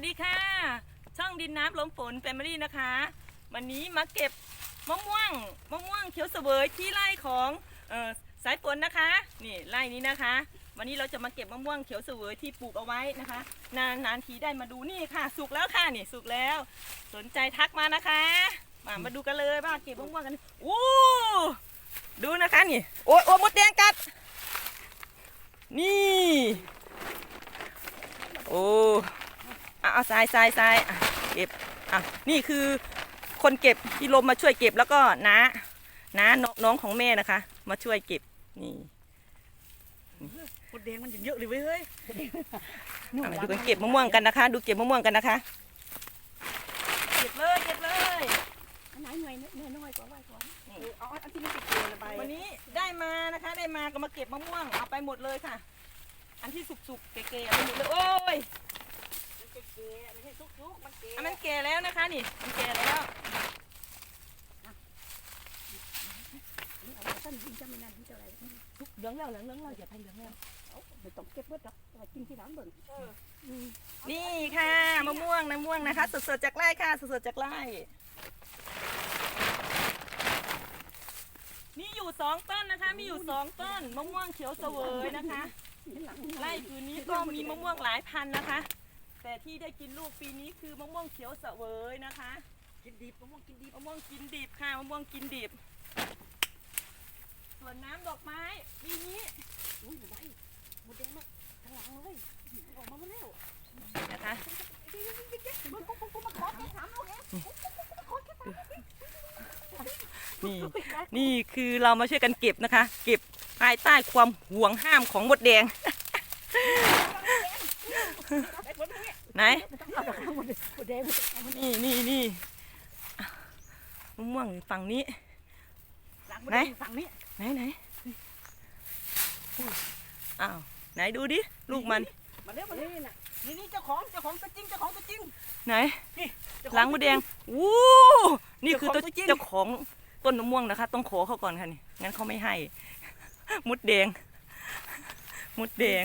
สดีค่ะ ช่องดินน้ำลมฝนแฟมิลี่นะคะ วันนี้มาเก็บมะม่วงมะม่วงเขียวเสวยที่ไร่ของออสายฝนนะคะ นี่ไร่นี้นะคะ วันนี้เราจะมาเก็บมะม่วงเขียวเสวยที่ปลูกเอาไว้นะคะ นานนานทีได้มาดูนี่ค่ะ สุกแล้วค่ะนี่สุกแล้ว สนใจทักมานะคะ มามาดูกันเลยว่าเก็บมะม่วงกันอู้ดูนะคะนี่โอ้ยโอ้ยมดแดงกัด นี่ โอ้ เอาเอาทรายทรายทรายอะเก็บอะนี่คือคนเก็บที่ลมมาช่วยเก็บแล้วก็น้าน้าน้องน้องของแม่นะคะ มาช่วยเก็บนี่มดแดงมันเยอะเลยเว้ยเฮ้ยอะมาดูกันเก็บมะม่วงกันนะคะ ดูเก็บมะม่วงกันนะคะ เก็บเลยเก็บเลยอันไหนหน่วยหน่วยน้อยกว่าไหวกว่าเออเอาอันที่มันติดเกลือไปวันนี้ได้มานะคะ ได้มาก็มาเก็บมะม่วงเอาไปหมดเลยค่ะ อันที่สุกๆเก๋ๆเอาไปหมดเลยโอ้ย มันติดเกลือไม่ใช่ซุกๆมันเกลืออันนั้นแก่แล้วนะคะนี่ มันแก่แล้วเอาต้นยิงจะไม่นานที่จะอะไรทุกเหลืองแล้วเหลืองแล้วอย่าไปเหลืองแล้วเอาไม่ต้องเก็บเบิดหรอกเอากินที่ร้านเบิ่งนี่ค่ะมะม่วงมะม่วงนะคะ สดๆจากไร่ค่ะ สดๆจากไร่ มีอยู่สองต้นนะคะ มีอยู่สองต้นมะม่วงเขียวเสวยนะคะหลังไร่ผืนนี้ก็มีมะม่วงหลายพันนะคะ แต่ที่ได้กินลูกปีนี้คือมะม่วงเขียวเสวยนะคะ กินดิบมะม่วงกินดิบมะม่วงกินดิบค่ะมะม่วงกินดิบ ส่วนน้ำดอกไม้ปีนี้ อุ้ยไหวมดแดงมาข้างหลังเลยออกมาหมดแล้วนะคะมันก็คงมาขอแค่ถามเอาเองนี่นี่คือเรามาช่วยกันเก็บนะคะ เก็บภายใต้ความห่วงห้ามของมดแดง ไอ้ผลตรงนี้ไหนไม่ต้องเอาดอกมดแดงมดแดงเอามันนี่นี่นี่อะมะม่วงอยู่ฝั่งนี้หลังมดแดงฝั่งนี้ไหนไหนอ้าวไหนดูดิลูกมันมาเร็วมาเร็วนี่น่ะนี่นี่เจ้าของเจ้าของตัวจริงเจ้าของตัวจริงไหนนี่เจ้าของหลังมดแดงวู้นี่คือตัวเจ้าของตัวจริงเจ้าของต้นมะม่วงนะคะ ต้องขอเขาก่อนค่ะนี่งั้นเขาไม่ให้มดแดงมดแดง